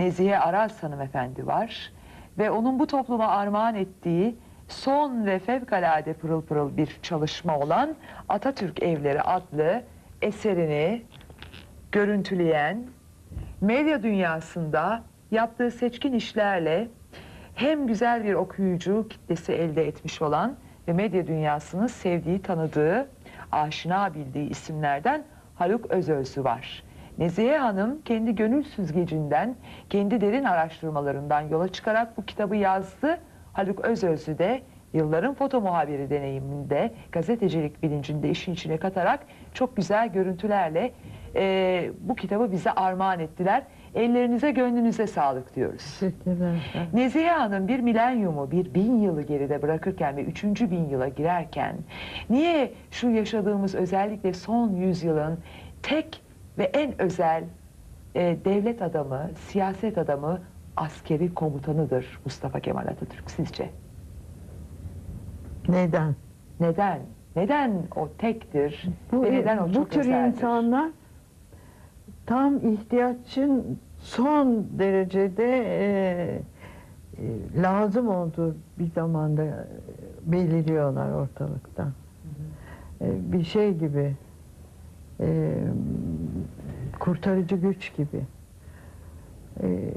Nezihe Aras hanımefendi var. Ve onun bu topluma armağan ettiği son ve fevkalade pırıl pırıl bir çalışma olan Atatürk Evleri adlı eserini görüntüleyen medya dünyasında yaptığı seçkin işlerle hem güzel bir okuyucu kitlesi elde etmiş olan ve medya dünyasının sevdiği, tanıdığı, aşina bildiği isimlerden Haluk Özözlü var. Nezihe Hanım kendi gönül süzgecinden, kendi derin araştırmalarından yola çıkarak bu kitabı yazdı. Haluk Özözlü de yılların foto muhabiri deneyiminde, gazetecilik bilincinde işin içine katarak çok güzel görüntülerle eee, bu kitabı bize armağan ettiler. Ellerinize gönlünüze sağlık diyoruz. Teşekkürler. Nezihe Hanım bir milenyumu, bir bin yılı geride bırakırken ve üçüncü bin yıla girerken niye şu yaşadığımız özellikle son yüzyılın tek ve en özel e, devlet adamı, siyaset adamı, askeri komutanıdır Mustafa Kemal Atatürk sizce? Neden? Neden? Neden o tektir Bu, ve neden o bu çok tür özeldir? insanlar tam ihtiyaçın son derecede e, e, lazım olduğu bir zamanda e, beliriyorlar ortalıkta. E, bir şey gibi e, kurtarıcı güç gibi. E,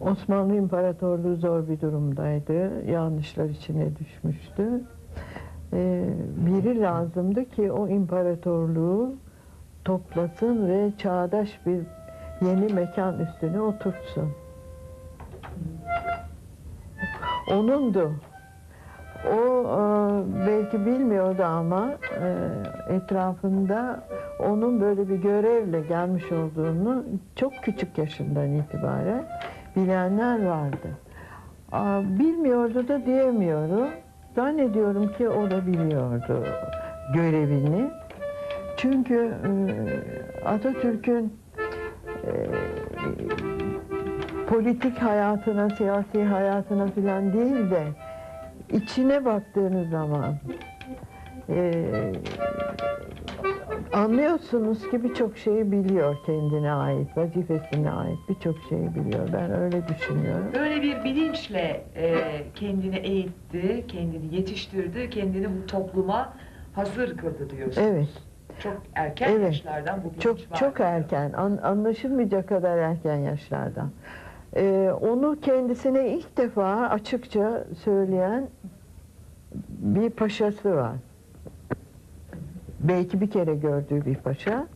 Osmanlı İmparatorluğu zor bir durumdaydı. Yanlışlar içine düşmüştü. E, biri lazımdı ki o imparatorluğu toplasın ve çağdaş bir yeni mekan üstüne oturtsun. Onundu. O e, belki bilmiyordu ama e, etrafında onun böyle bir görevle gelmiş olduğunu çok küçük yaşından itibaren bilenler vardı. Bilmiyordu da diyemiyorum. Zannediyorum ki o da biliyordu görevini. Çünkü e, Atatürk'ün e, politik hayatına, siyasi hayatına falan değil de içine baktığınız zaman e, anlıyorsunuz ki birçok şeyi biliyor kendine ait, vazifesine ait birçok şeyi biliyor. Ben öyle düşünüyorum. Böyle bir bilinçle e, kendini eğitti, kendini yetiştirdi, kendini bu topluma hazır kıldı diyorsun. Evet. Çok erken Evet. yaşlardan bu bilinç Çok var çok erken, an- anlaşılmayacak kadar erken yaşlardan. Ee, onu kendisine ilk defa açıkça söyleyen bir paşası var. Belki bir kere gördüğü bir paşa.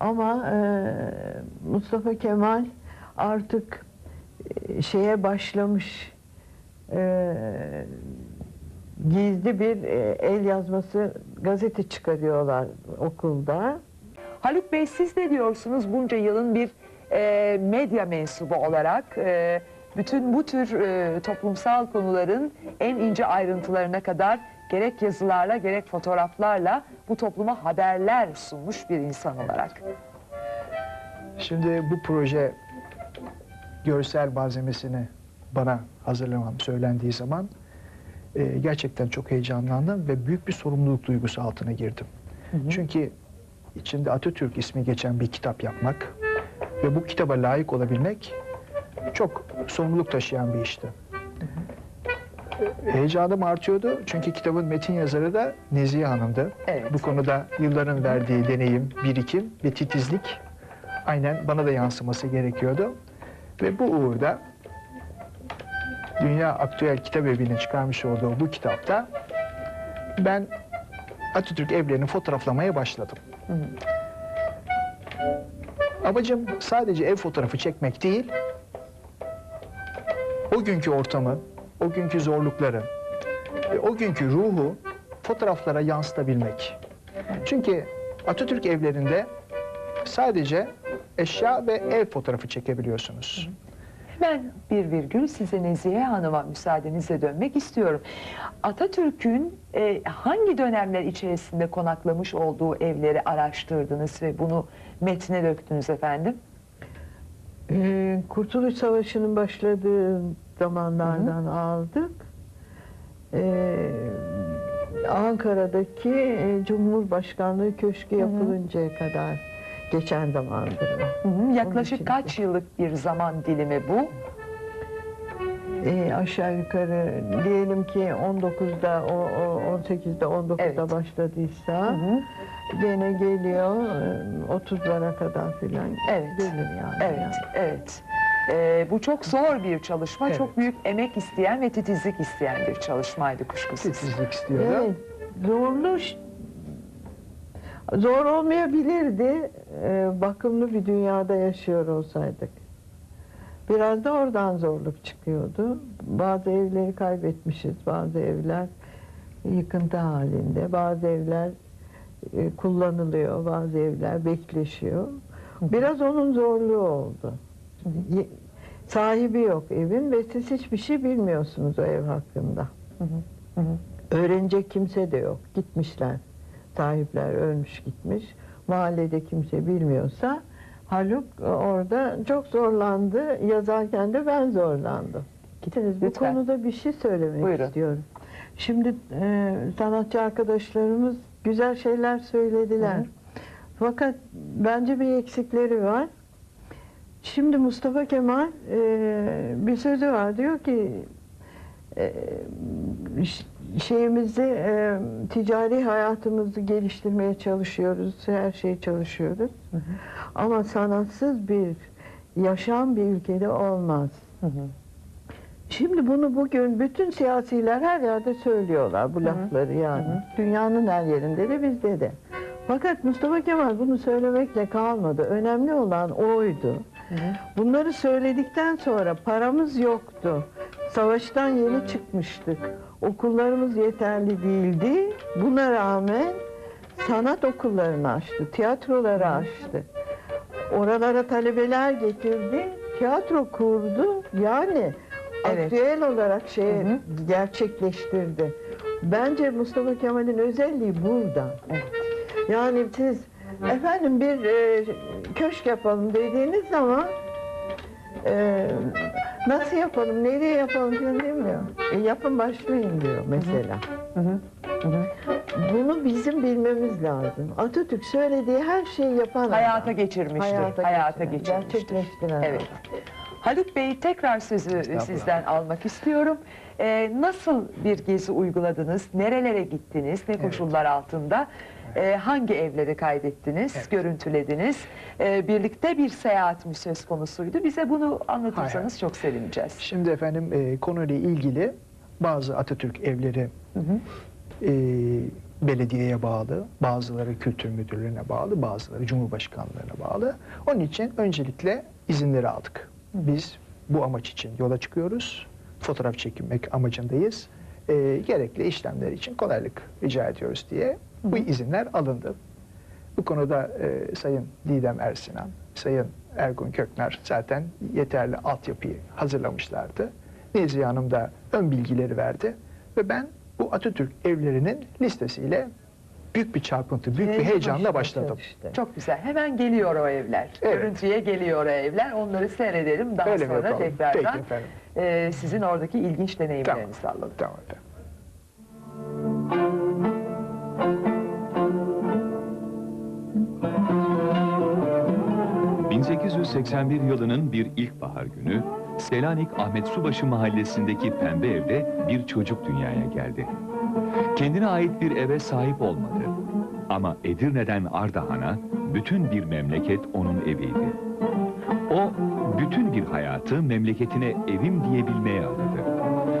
Ama e, Mustafa Kemal artık e, şeye başlamış. e, gizli bir e, el yazması gazete çıkarıyorlar okulda. Haluk Bey siz ne diyorsunuz bunca yılın bir e, medya mensubu olarak e, bütün bu tür e, toplumsal konuların en ince ayrıntılarına kadar gerek yazılarla gerek fotoğraflarla bu topluma haberler sunmuş bir insan olarak. Şimdi bu proje görsel malzemesini bana hazırlamam söylendiği zaman e, gerçekten çok heyecanlandım ve büyük bir sorumluluk duygusu altına girdim. Çünkü içinde Atatürk ismi geçen bir kitap yapmak ve bu kitaba layık olabilmek çok sorumluluk taşıyan bir işti. Heyecanım artıyordu çünkü kitabın metin yazarı da Nezihe Hanım'dı. Evet. Bu konuda yılların verdiği deneyim, birikim ve titizlik aynen bana da yansıması gerekiyordu. Ve bu uğurda Dünya Aktüel Kitap Evi'nin çıkarmış olduğu bu kitapta ben Atatürk evlerini fotoğraflamaya başladım. Amacım sadece ev fotoğrafı çekmek değil, o günkü ortamı, o günkü zorlukları ve o günkü ruhu fotoğraflara yansıtabilmek. Çünkü Atatürk evlerinde sadece eşya ve ev fotoğrafı çekebiliyorsunuz. Ben bir virgül size Nezihe Hanım'a müsaadenizle dönmek istiyorum. Atatürk'ün e, hangi dönemler içerisinde konaklamış olduğu evleri araştırdınız ve bunu metne döktünüz efendim? Ee, Kurtuluş Savaşı'nın başladığı zamanlardan aldık. Ee, Ankara'daki e, Cumhurbaşkanlığı Köşkü yapılıncaya kadar geçen zamandır. Hı hı. Yaklaşık kaç yıllık bir zaman dilimi bu? E, aşağı yukarı diyelim ki 19'da, o, o 18'de, 19'da Evet. başladıysa Hı hı. gene geliyor e, 30'lara kadar filan Evet. gelir yani. Evet, evet. Ee, bu çok zor bir çalışma, Evet. çok büyük emek isteyen ve titizlik isteyen bir çalışmaydı kuşkusuz. Titizlik istiyor. Evet, zorlu, ş- zor olmayabilirdi e, bakımlı bir dünyada yaşıyor olsaydık. Biraz da oradan zorluk çıkıyordu. Bazı evleri kaybetmişiz, bazı evler yıkıntı halinde, bazı evler e, kullanılıyor, bazı evler bekleşiyor. Biraz onun zorluğu oldu. Sahibi yok evin ve siz hiçbir şey bilmiyorsunuz o ev hakkında. Hı hı, hı. Öğrenecek kimse de yok. Gitmişler. Sahipler ölmüş gitmiş. Mahallede kimse bilmiyorsa Haluk orada çok zorlandı. Yazarken de ben zorlandım. Gittiniz Bu lütfen. konuda bir şey söylemek Buyurun. istiyorum. Şimdi e, sanatçı arkadaşlarımız güzel şeyler söylediler. Hı. Fakat bence bir eksikleri var. Şimdi Mustafa Kemal e, bir sözü var. Diyor ki e, şeyimizi e, ticari hayatımızı geliştirmeye çalışıyoruz. Her şeyi çalışıyoruz. Hı hı. Ama sanatsız bir yaşam bir ülkede olmaz. Hı hı. Şimdi bunu bugün bütün siyasiler her yerde söylüyorlar bu hı. lafları yani. Hı hı. Dünyanın her yerinde de bizde de. Fakat Mustafa Kemal bunu söylemekle kalmadı. Önemli olan oydu. Hı hı. Bunları söyledikten sonra paramız yoktu. Savaştan yeni çıkmıştık. Okullarımız yeterli değildi. Buna rağmen sanat okullarını açtı, tiyatroları açtı. Oralara talebeler getirdi, tiyatro kurdu. Yani Evet. aktüel olarak şey Hı hı. gerçekleştirdi. Bence Mustafa Kemal'in özelliği burada. Evet. Yani siz efendim bir e, köşk yapalım dediğiniz zaman e, nasıl yapalım, nereye yapalım falan demiyor. E, yapın başlayın diyor mesela. Hı hı. Hı hı. Bunu bizim bilmemiz lazım. Atatürk söylediği her şeyi yapan adam. Hayata geçirmiştir. Hayata, geçiren, geçirmiştir. Gerçekleştiren Evet. adam. Haluk Bey tekrar sözü sizden almak istiyorum. Ee, nasıl bir gezi uyguladınız? Nerelere gittiniz? Ne Evet. koşullar altında? Ee, hangi evleri kaydettiniz? Evet. Görüntülediniz? Ee, birlikte bir seyahat mi söz konusuydu? Bize bunu anlatırsanız Hayır. çok sevineceğiz. Şimdi efendim e, konuyla ilgili bazı Atatürk evleri Hı hı. e, belediyeye bağlı, bazıları kültür müdürlüğüne bağlı, bazıları cumhurbaşkanlığına bağlı. Onun için öncelikle izinleri aldık. Biz bu amaç için yola çıkıyoruz. Fotoğraf çekinmek amacındayız. E, gerekli işlemler için kolaylık rica ediyoruz diye bu izinler alındı. Bu konuda e, Sayın Didem Ersinan, Sayın Ergun Kökner zaten yeterli altyapıyı hazırlamışlardı. Nezihe Hanım da ön bilgileri verdi ve ben bu Atatürk evlerinin listesiyle büyük bir çarpıntı, büyük bir heyecanla başladım. çalıştı. Çok güzel. Hemen geliyor o evler. Evet. Görüntüye geliyor o evler. Onları seyredelim. Daha Öyle sonra yapalım? tekrardan Peki efendim. e, sizin oradaki ilginç deneyimlerinizi Tamam. alalım. Tamam efendim. 1881 yılının bir ilkbahar günü Selanik Ahmet Subaşı mahallesindeki pembe evde bir çocuk dünyaya geldi. Kendine ait bir eve sahip olmadı. Ama Edirne'den Ardahan'a bütün bir memleket onun eviydi. O bütün bir hayatı memleketine evim diyebilmeye adadı.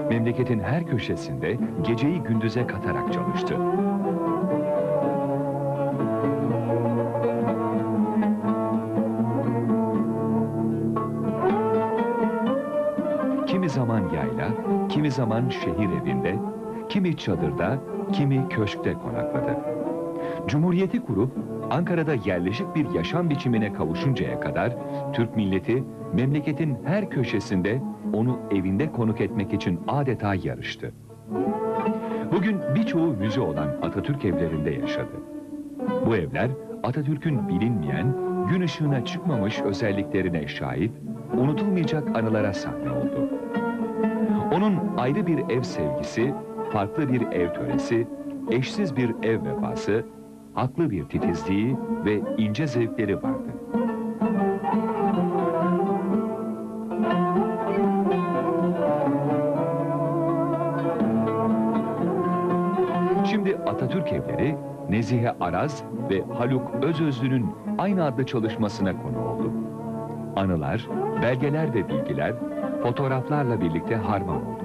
Memleketin her köşesinde geceyi gündüze katarak çalıştı. Kimi zaman şehir evinde, kimi çadırda, kimi köşkte konakladı. Cumhuriyeti kurup Ankara'da yerleşik bir yaşam biçimine kavuşuncaya kadar Türk milleti memleketin her köşesinde onu evinde konuk etmek için adeta yarıştı. Bugün birçoğu müze olan Atatürk evlerinde yaşadı. Bu evler Atatürk'ün bilinmeyen, gün ışığına çıkmamış özelliklerine şahit, unutulmayacak anılara sahne oldu. Onun ayrı bir ev sevgisi, farklı bir ev töresi, eşsiz bir ev vefası, haklı bir titizliği ve ince zevkleri vardı. Şimdi Atatürk evleri Nezihe Aras ve Haluk Özözlü'nün aynı adlı çalışmasına konu oldu. Anılar, belgeler ve bilgiler fotoğraflarla birlikte harman oldu.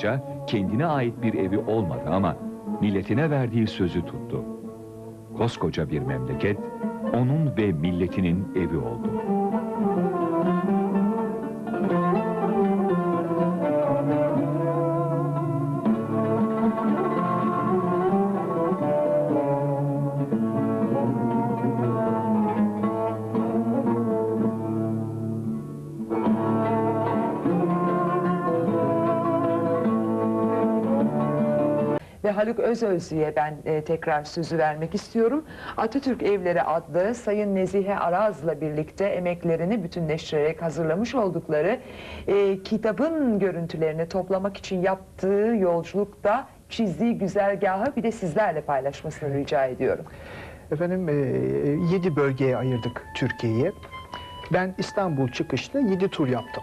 Boyunca kendine ait bir evi olmadı ama milletine verdiği sözü tuttu. Koskoca bir memleket onun ve milletinin evi oldu. Ve Haluk Özözlü'ye ben e, tekrar sözü vermek istiyorum. Atatürk Evleri adlı Sayın Nezihe Araz'la birlikte emeklerini bütünleştirerek hazırlamış oldukları e, kitabın görüntülerini toplamak için yaptığı yolculukta çizdiği güzergahı bir de sizlerle paylaşmasını rica ediyorum. Efendim e, yedi bölgeye ayırdık Türkiye'yi. Ben İstanbul çıkışta yedi tur yaptım.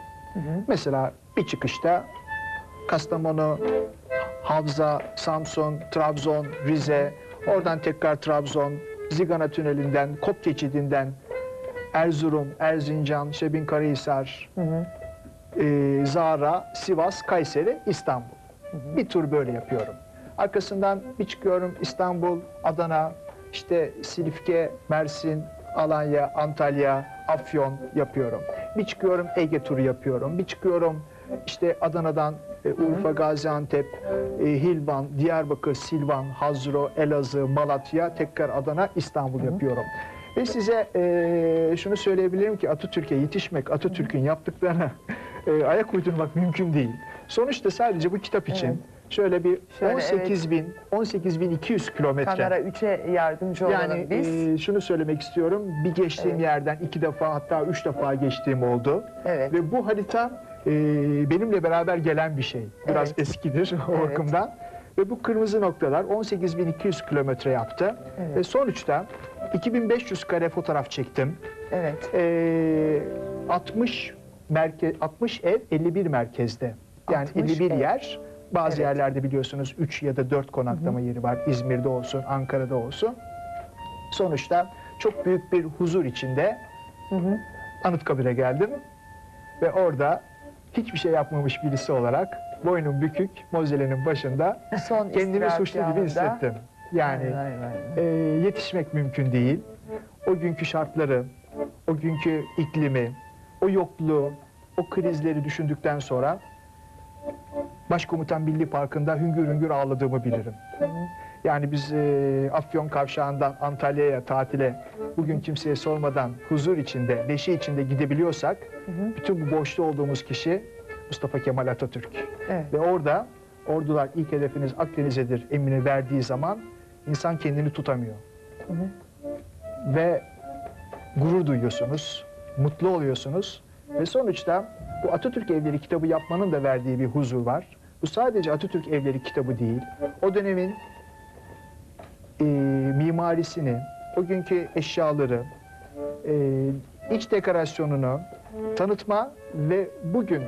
Mesela bir çıkışta Kastamonu, Havza, Samsun, Trabzon, Rize, oradan tekrar Trabzon, Zigana Tüneli'nden, Kop Geçidi'nden, Erzurum, Erzincan, Şebinkarahisar, e, Zara, Sivas, Kayseri, İstanbul. Bir tur böyle yapıyorum. Arkasından bir çıkıyorum İstanbul, Adana, işte Silifke, Mersin, Alanya, Antalya, Afyon yapıyorum. Bir çıkıyorum Ege turu yapıyorum. Bir çıkıyorum işte Adana'dan e, Urfa, Gaziantep, e, Hilvan, Diyarbakır, Silvan, Hazro, Elazığ, Malatya, tekrar Adana, İstanbul yapıyorum. Ve size e, şunu söyleyebilirim ki Atatürk'e yetişmek, Atatürk'ün yaptıklarına e, ayak uydurmak mümkün değil. Sonuçta sadece bu kitap için şöyle bir Şöyle, 18 bin, 18.200 kilometre. Kamera 3'e yardımcı olalım Yani biz. e, şunu söylemek istiyorum. Bir geçtiğim yerden iki defa hatta üç defa geçtiğim oldu. evet. Ve bu harita e, benimle beraber gelen bir şey. Biraz Evet. eskidir o Evet. bakımdan. Ve bu kırmızı noktalar 18.200 kilometre yaptı. Evet. Ve sonuçta 2500 kare fotoğraf çektim. Evet. E, 60 merkez 60 ev 51 merkezde. Yani 60 51 ev. yer. Bazı Evet. yerlerde biliyorsunuz 3 ya da 4 konaklama yeri var. İzmir'de olsun, Ankara'da olsun. Sonuçta çok büyük bir huzur içinde Hı hı. Anıtkabir'e geldim. Ve orada hiçbir şey yapmamış birisi olarak boynum bükük Mozelle'nin başında Son kendimi suçlu gibi hissettim. Yani Vay, vay, vay. e, yetişmek mümkün değil. O günkü şartları, o günkü iklimi, o yokluğu, o krizleri düşündükten sonra Başkomutan Milli Parkı'nda hüngür hüngür ağladığımı bilirim. Yani biz e, Afyon Kavşağı'ndan Antalya'ya tatile bugün kimseye sormadan huzur içinde, neşe içinde gidebiliyorsak bütün bu boşta olduğumuz kişi Mustafa Kemal Atatürk. Evet. Ve orada ordular ilk hedefiniz Akdeniz'edir emrini verdiği zaman insan kendini tutamıyor. Ve gurur duyuyorsunuz, mutlu oluyorsunuz ve sonuçta bu Atatürk Evleri kitabı yapmanın da verdiği bir huzur var. Bu sadece Atatürk Evleri kitabı değil. O dönemin e, mimarisini, o günkü eşyaları, e, iç dekorasyonunu tanıtma ve bugün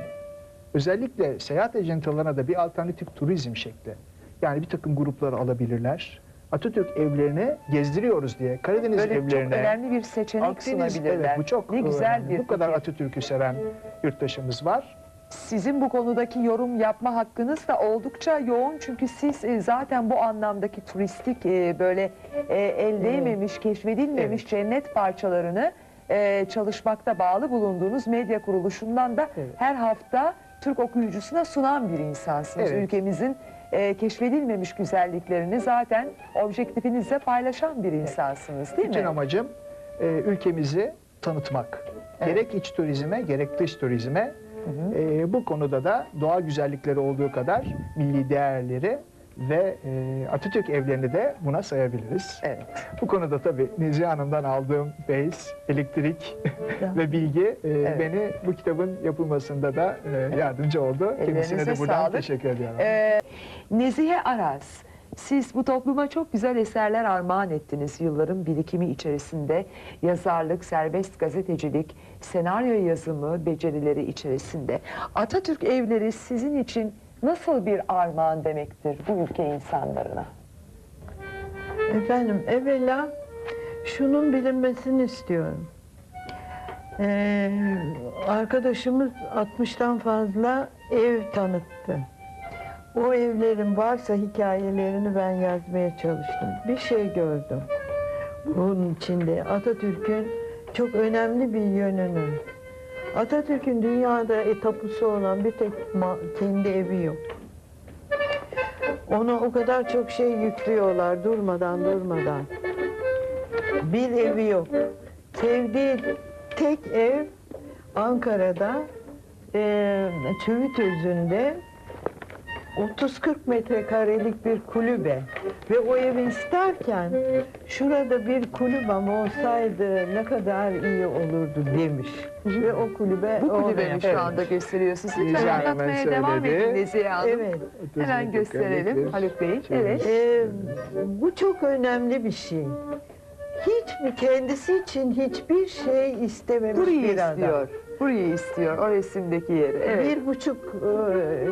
özellikle seyahat ajantalarına da bir alternatif turizm şekli. Yani bir takım grupları alabilirler. Atatürk evlerini gezdiriyoruz diye Karadeniz Böyle çok evlerine önemli bir seçenek Akdeniz, sunabilirler. evet, bu çok ne güzel bir Bu kadar. Atatürk'ü seven yurttaşımız var. Sizin bu konudaki yorum yapma hakkınız da oldukça yoğun çünkü siz e, zaten bu anlamdaki turistik e, böyle e, el değmemiş, keşfedilmemiş cennet parçalarını e, çalışmakta bağlı bulunduğunuz medya kuruluşundan da Evet. her hafta Türk okuyucusuna sunan bir insansınız. Evet. Ülkemizin e, keşfedilmemiş güzelliklerini zaten objektifinizle paylaşan bir insansınız değil Bütün mi? amacım e, ülkemizi tanıtmak. Gerek iç turizme gerek dış turizme. E, bu konuda da doğa güzellikleri olduğu kadar milli değerleri ve e, Atatürk evlerini de buna sayabiliriz. Evet. Bu konuda tabii Nezihe Hanım'dan aldığım beis, elektrik ve bilgi e, Evet. beni bu kitabın yapılmasında da e, yardımcı oldu. Kendisine de Ellerinize buradan sağlık. teşekkür ediyorum. Ee, Nezihe Aras, siz bu topluma çok güzel eserler armağan ettiniz yılların birikimi içerisinde. Yazarlık, serbest gazetecilik, senaryo yazımı becerileri içerisinde. Atatürk evleri sizin için nasıl bir armağan demektir bu ülke insanlarına? Efendim evvela şunun bilinmesini istiyorum. Ee, arkadaşımız 60'tan fazla ev tanıttı. O evlerin varsa hikayelerini ben yazmaya çalıştım. Bir şey gördüm. Bunun içinde Atatürk'ün çok önemli bir yönünü. Atatürk'ün dünyada etapusu olan bir tek kendi evi yok. Ona o kadar çok şey yüklüyorlar durmadan durmadan. Bir evi yok. Sevdiği tek ev Ankara'da eee Söğüt Özü'nde 30-40 metrekarelik bir kulübe ve o evi isterken şurada bir kulübem olsaydı ne kadar iyi olurdu demiş. Ve o kulübe Bu kulübeyi koymuş. şu anda gösteriyorsunuz. Lütfen Hanım anlatmaya söyledi. devam edin Nezihe Hanım. Evet. Hemen gösterelim Haluk Bey. Evet. Ee, bu çok önemli bir şey. Hiç mi kendisi için hiçbir şey istememiş Burayı bir adam. istiyor. Burayı istiyor. O resimdeki yeri. Evet. Bir buçuk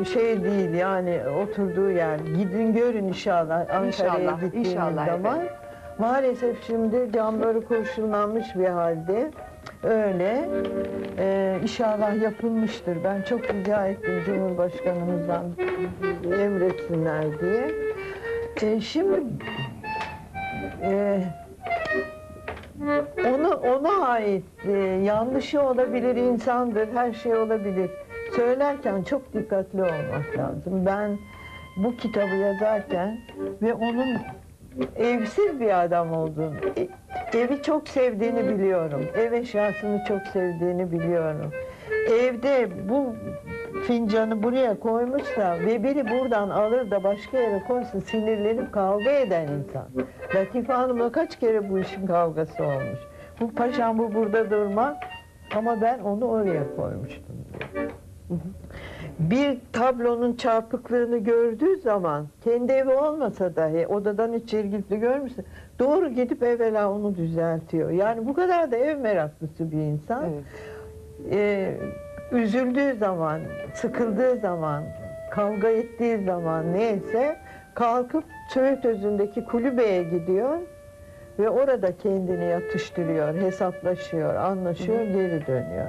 e, şey değil yani oturduğu yer. Gidin görün inşallah Ankara'ya İnşallah, gittiğiniz inşallah zaman. efendim. Maalesef şimdi camları kurşunlanmış bir halde. Öyle. Ee, inşallah yapılmıştır. Ben çok rica ettim Cumhurbaşkanımızdan emretsinler diye. Ee, şimdi e, ona ona ait e, yanlışı olabilir insandır, her şey olabilir. Söylerken çok dikkatli olmak lazım. Ben bu kitabı yazarken ve onun evsiz bir adam olduğunu, e- evi çok sevdiğini biliyorum. Ev eşyasını çok sevdiğini biliyorum. Evde bu fincanı buraya koymuşsa ve biri buradan alır da başka yere koysa sinirlenip kavga eden insan. Latife Hanım'la kaç kere bu işin kavgası olmuş. Bu paşam bu burada durma ama ben onu oraya koymuştum. Bir tablonun çarpıklığını gördüğü zaman kendi evi olmasa dahi odadan içeri girip de görmüşse doğru gidip evvela onu düzeltiyor. Yani bu kadar da ev meraklısı bir insan. Evet. Ee, üzüldüğü zaman, sıkıldığı zaman, kavga ettiği zaman neyse kalkıp Söğüt Özü'ndeki kulübeye gidiyor ve orada kendini yatıştırıyor, hesaplaşıyor, anlaşıyor, geri dönüyor.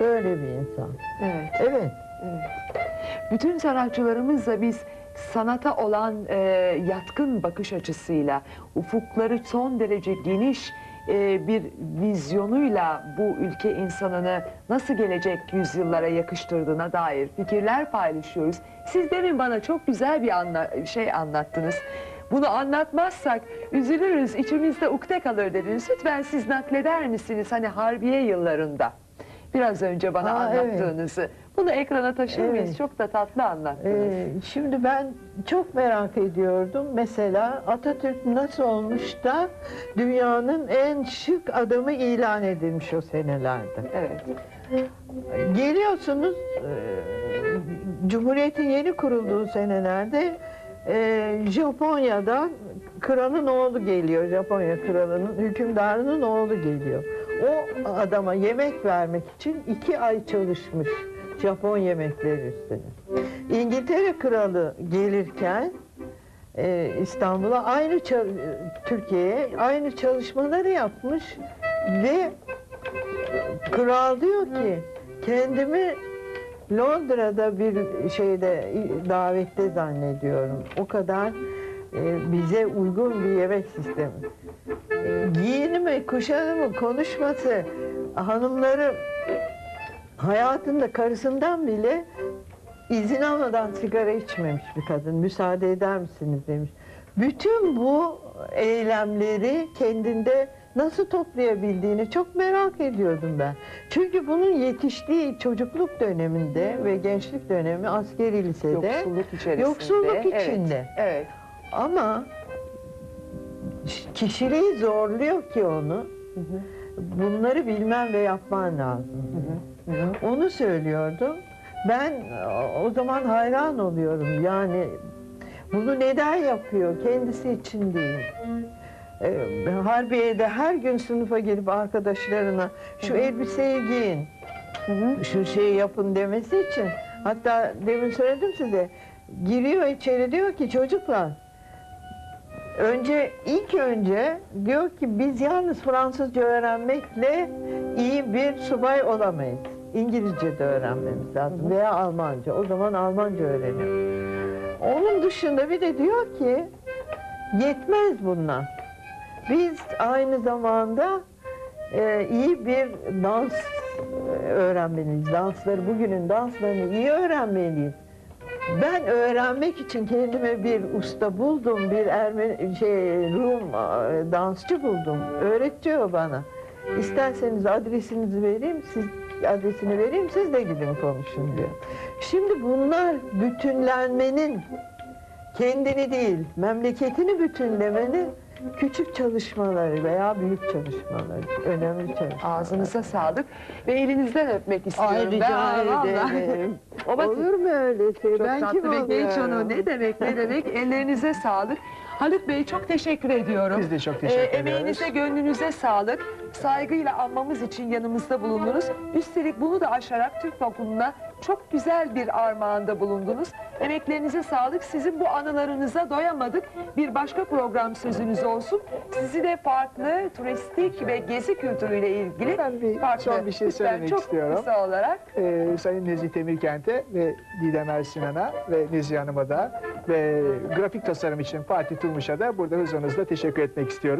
Böyle bir insan. Evet. Evet. Evet. Bütün sanatçılarımızla biz sanata olan e, yatkın bakış açısıyla, ufukları son derece geniş e, bir vizyonuyla bu ülke insanını nasıl gelecek yüzyıllara yakıştırdığına dair fikirler paylaşıyoruz. Siz demin bana çok güzel bir anla- şey anlattınız. Bunu anlatmazsak üzülürüz, içimizde ukde kalır dediniz. Lütfen siz nakleder misiniz hani Harbiye yıllarında? Biraz önce bana Aa, evet. anlattığınızı. Bunu ekrana taşır mıyız? Evet. Çok da tatlı anlattınız. Ee, şimdi ben çok merak ediyordum. Mesela Atatürk nasıl olmuş da dünyanın en şık adamı ilan edilmiş o senelerde. Evet. Geliyorsunuz e, Cumhuriyet'in yeni kurulduğu senelerde e, Japonya'dan kralın oğlu geliyor. Japonya kralının, hükümdarının oğlu geliyor. O adama yemek vermek için iki ay çalışmış. Japon yemekleri üstüne. İngiltere kralı gelirken e, İstanbul'a aynı ça- Türkiye'ye aynı çalışmaları yapmış ve Kral diyor ki kendimi Londra'da bir şeyde davette zannediyorum. O kadar e, bize uygun bir yemek sistemi. E, giyinimi, kuşanımı, konuşması, hanımları hayatında karısından bile izin almadan sigara içmemiş bir kadın. Müsaade eder misiniz demiş. Bütün bu eylemleri kendinde nasıl toplayabildiğini çok merak ediyordum ben. Çünkü bunun yetiştiği çocukluk döneminde ve gençlik dönemi askeri lisede Yoksulluk içerisinde. Yoksulluk Evet, içinde. Evet. Ama kişiliği zorluyor ki onu. Bunları bilmen ve yapman lazım. Onu söylüyordu. Ben o zaman hayran oluyorum. Yani bunu neden yapıyor? Kendisi için değil. Ee, Harbiye'de her gün sınıfa gelip arkadaşlarına şu elbiseyi giyin, şu şeyi yapın demesi için. Hatta demin söyledim size. Giriyor içeri diyor ki çocuklar Önce ilk önce diyor ki biz yalnız Fransızca öğrenmekle iyi bir subay olamayız. İngilizce de öğrenmemiz lazım veya Almanca. O zaman Almanca öğreniyor. Onun dışında bir de diyor ki yetmez bunlar. Biz aynı zamanda e, iyi bir dans e, öğrenmeliyiz. Dansları bugünün danslarını iyi öğrenmeliyiz. Ben öğrenmek için kendime bir usta buldum, bir Ermeni, şey, Rum e, dansçı buldum. Öğretiyor bana. İsterseniz adresinizi vereyim, siz adresini vereyim, siz de gidin konuşun diyor. Şimdi bunlar bütünlenmenin, kendini değil, memleketini bütünlemenin küçük çalışmaları veya büyük çalışmaları, önemli çalışmalar. Ağzınıza sağlık ve elinizden öpmek istiyorum. Ay ben. rica ederim. Olur mu öyle şey? Çok ben tatlı kim bir genç oluyorum? onu. Ne demek ne demek. Ellerinize sağlık. Haluk Bey çok teşekkür ediyorum. Biz de çok teşekkür ediyoruz. Emeğinize, gönlünüze sağlık. Saygıyla anmamız için yanımızda bulundunuz. Üstelik bunu da aşarak Türk toplumuna çok güzel bir armağanda bulundunuz. Emeklerinize sağlık. Sizin bu anılarınıza doyamadık. Bir başka program sözünüz olsun. Sizi de farklı turistik ve gezi kültürüyle ilgili Ben bir farklı, son bir şey lütfen söylemek çok istiyorum. kısa olarak. Ee, Sayın Nezih Temirkent'e ve Didem Ersinan'a ve Nezih Hanım'a da ve grafik tasarım için Fatih Turmuş'a da burada huzurunuzda teşekkür etmek istiyoruz.